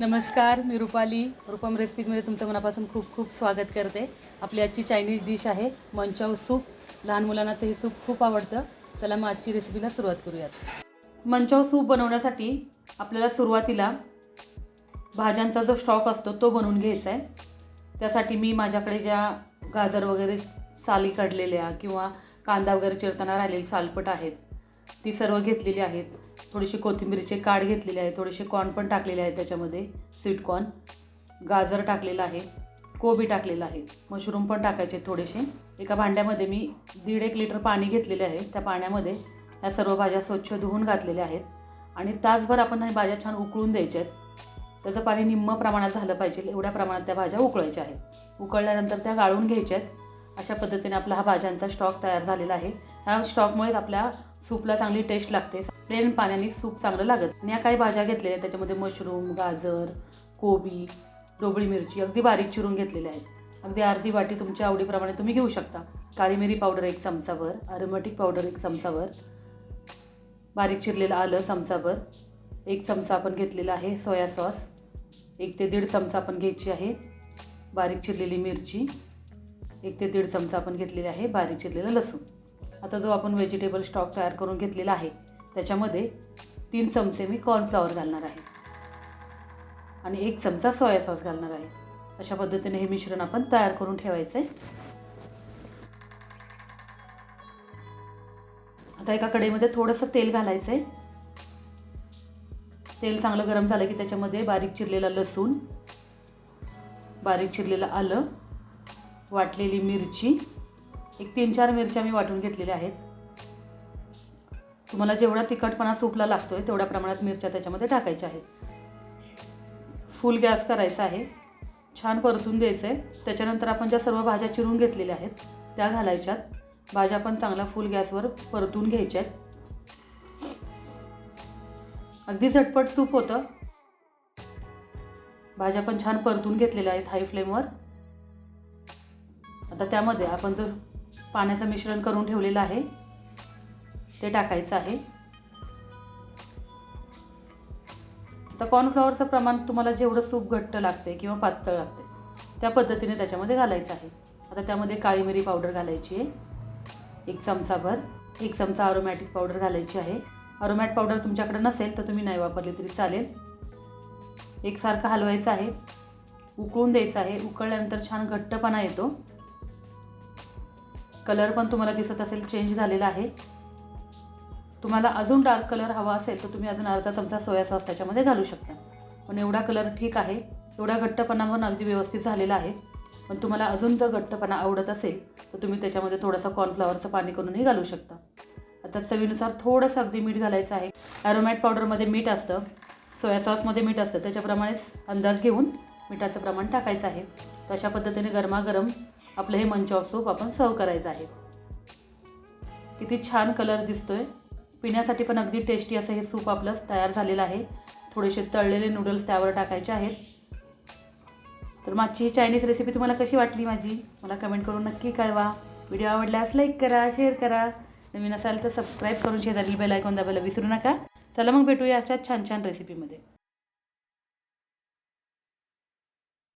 नमस्कार मी रुपाली. रुपम रेसिपीमध्ये तुमचं मनापासून खूप खूप स्वागत करते. आपली आजची चायनीज डिश आहे मंचाव सूप लहान मुलांना ते हे सूप खूप आवडतं. चला मग आजची रेसिपीला सुरुवात करूयात. मंचाव सूप बनवण्यासाठी आपल्याला सुरुवातीला भाज्यांचा जो स्टॉक असतो तो बनवून घ्यायचा आहे. त्यासाठी मी माझ्याकडे ज्या गाजर वगैरे साली काढलेल्या किंवा कांदा वगैरे चिरताना राहिलेली सालपट आहेत ती सर्व घेतलेली आहेत. थोडीशी कोथिंबीरचे काड घेतलेले आहे थोडेसे कॉर्न पण टाकलेले आहेत त्याच्यामध्ये. स्वीट कॉर्न गाजर टाकलेलं आहे. कोबी टाकलेलं आहे. मशरूम पण टाकायचे आहेत थोडेसे. एका भांड्यामध्ये मी दीड एक लिटर पाणी घेतलेले आहे. त्या पाण्यामध्ये ह्या सर्व भाज्या स्वच्छ धुवून घातलेल्या आहेत. आणि तासभर आपण ह्या भाज्या छान उकळून द्यायच्या आहेत. त्याचं पाणी निम्म प्रमाणात झालं पाहिजे. एवढ्या प्रमाणात त्या भाज्या उकळायच्या आहेत. उकळल्यानंतर त्या गाळून घ्यायच्या आहेत. अशा पद्धतीने आपला हा भाज्यांचा स्टॉक तयार झालेला आहे. ह्या स्टॉकमुळेच आपल्या सूपला चांगली टेस्ट लागते. प्लेन पाण्याने सूप चांगलं लागत. आणि या काही भाज्या घेतलेल्या आहेत. त्याच्यामध्ये मशरूम गाजर कोबी डोबळी मिरची अगदी बारीक चिरून घेतलेल्या आहेत. अगदी अर्धी वाटी तुमच्या आवडीप्रमाणे तुम्ही घेऊ शकता. काळी मिरी पावडर एक चमचाभर अरोमॅटिक पावडर एक चमचाभर बारीक चिरलेलं आलं चमचाभर एक चमचा आपण घेतलेला आहे सोया सॉस एक ते दीड चमचा आपण घ्यायची आहे. बारीक चिरलेली मिरची एक ते दीड चमचा आपण घेतलेला आहे बारीक चिरलेलं लसूण. आता जो आपण व्हेजिटेबल स्टॉक तयार करून घेतलेला आहे त्याच्यामध्ये तीन चमचे मी कॉर्नफ्लॉवर घालणार आहे. आणि एक चमचा सोया सॉस घालणार आहे. अशा पद्धतीने हे मिश्रण आपण तयार करून ठेवायचं आहे आता एका कढईमध्ये थोडंसं तेल घालायचं आहे तेल चांगलं गरम झालं की त्याच्यामध्ये बारीक चिरलेला लसूण बारीक चिरलेलं आलं वाटलेली मिरची. एक तीन चार मिरच्या मी वाटून घेतलेल्या आहेत. तुम्हाला जेवढा तिखटपणा सूपला लागतोय तेवढ्या प्रमाणात मिरच्या त्याच्यामध्ये टाकायच्या आहेत. फुल गॅस करायचा आहे. छान परतून द्यायचं आहे त्याच्यानंतर आपण ज्या सर्व भाज्या चिरून घेतलेल्या आहेत त्या घालायच्यात. भाज्या पण चांगल्या फुल गॅसवर परतून घ्यायच्या आहेत. अगदी झटपट सूप होतं. भाज्या पण छान परतून घेतलेल्या आहेत हाय फ्लेमवर आता त्यामध्ये आपण जर पाण्याचं मिश्रण करून ठेवलेलं आहे ते टाकायचं आहे. आता कॉर्नफ्लॉवरचं प्रमाण तुम्हाला जेवढं सूप घट्ट लागते किंवा पातळ लागते त्या पद्धतीने त्याच्यामध्ये घालायचं आहे. आता त्यामध्ये काळी मिरी पावडर घालायची आहे. एक चमचाभर एक चमचा अरोमॅटिक पावडर घालायची आहे. अरोमॅट पावडर तुमच्याकडे नसेल तर तुम्ही नाही वापरली तरी चालेल. एकसारखं हलवायचं आहे. उकळून द्यायचं आहे. उकळल्यानंतर छान घट्टपणा येतो. कलर पण तुम्हाला दिसत असेल चेंज झालेला आहे. तुम्हाला अजून डार्क कलर हवा असेल तर तुम्ही अजून अर्धा चमचा सोया सॉस त्याच्यामध्ये घालू शकता. पण एवढा कलर ठीक आहे. एवढा घट्टपणा पण अगदी व्यवस्थित झालेला आहे. पण तुम्हाला अजून जर घट्टपणा आवडत असेल तर तुम्ही त्याच्यामध्ये थोडंसं कॉर्नफ्लॉवरचं पाणी करूनही घालू शकता. आता चवीनुसार थोडंसं अगदी मीठ घालायचं आहे. ॲरोमॅट पावडरमध्ये मीठ असतं. सोया सॉसमध्ये मीठ असतं. त्याच्याप्रमाणेच अंदाज घेऊन मिठाचं प्रमाण टाकायचं आहे. तर अशा पद्धतीने गरमागरम आपलं हे मंच ऑफ सूप आपण सर्व करायचं आहे. किती छान कलर दिसतोय. पिण्यासाठी पण अगदी टेस्टी असं हे सूप आपलं तयार झालेलं आहे. थोडेसे तळलेले नूडल्स त्यावर टाकायचे आहेत. तर मागची ही चायनीज रेसिपी तुम्हाला कशी वाटली माझी? मला कमेंट करून नक्की कळवा. व्हिडिओ आवडल्यास लाईक करा शेअर करा. नवीन असाल तर सबस्क्राईब करून शेजारी बेल ऐकून दाबायला विसरू नका. चला मग भेटूया अशा छान छान रेसिपीमध्ये